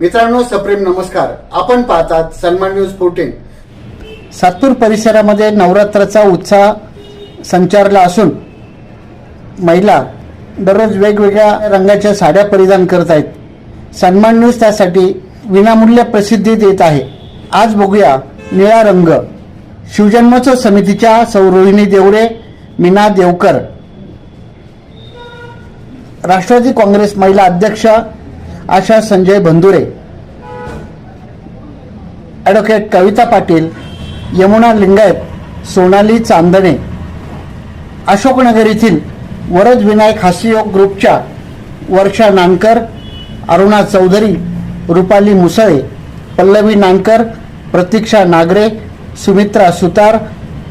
मित्रांनो सप्रेम नमस्कार. आपण पाहतात सन्मान न्यूज फोर्टीन सातूर परिसरामध्ये नवरात्राचा उत्साह संचारला असून महिला दररोज वेगवेगळ्या रंगाच्या साड्या परिधान करत आहेत. सन्मान न्यूज त्यासाठी विनामूल्य प्रसिद्धी देत आहे. आज बघूया निळा रंग. शिवजन्मोत्सव समितीच्या सौ रोहिणी देवरे मीना देवकर. राष्ट्रवादी काँग्रेस महिला अध्यक्ष आशा संजय बंधुरे ॲडव्होकेट कविता पाटील यमुना लिंगायत सोनाली चांदणे अशोकनगर येथील वरद विनायक हास्ययोग ग्रुपच्या वर्षा नानकर अरुणा चौधरी रुपाली मुसळे पल्लवी नानकर प्रतीक्षा नागरे सुमित्रा सुतार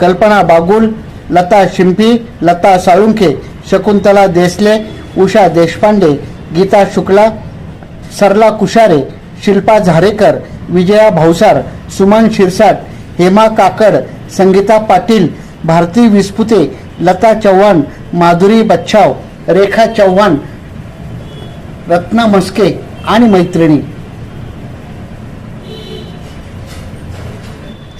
कल्पना बागुल लता शिंपी लता साळुंखे शकुंतला देसले उषा देशपांडे गीता शुक्ला सरला कुशारे शिल्पा झारेकर विजया भावसार सुमन शिरसाट हेमा काकड संगीता पाटील भारती विस्पुते लता चव्हाण माधुरी बच्छाव रेखा चव्हाण रत्ना मस्के आणि मैत्रिणी.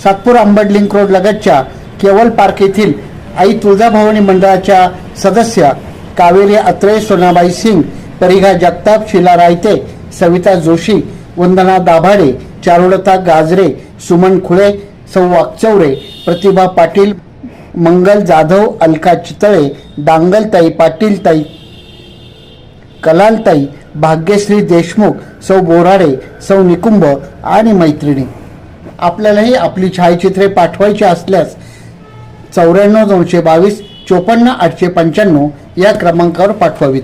सातपूर अंबड लिंक रोड लगतच्या केवल पार्क येथील आई तुळजाभवानी मंडळाच्या सदस्य कावेरी अत्रे सोनाबाई सिंग परिघा जगताप शिला रायते सविता जोशी वंदना दाभाडे चारुलता गाजरे सुमन खुळे सौ वाकचौरे प्रतिभा पाटील मंगल जाधव अलका चितळे डांगलताई पाटीलताई कलालताई भाग्यश्री देशमुख सौ बोराडे सौ निकुंभ आणि मैत्रिणी. आपल्यालाही आपली छायाचित्रे पाठवायची असल्यास चौऱ्याण्णव दोनशे बावीस चोपन्न आठशे पंच्याण्णव या क्रमांकावर पाठवावीत.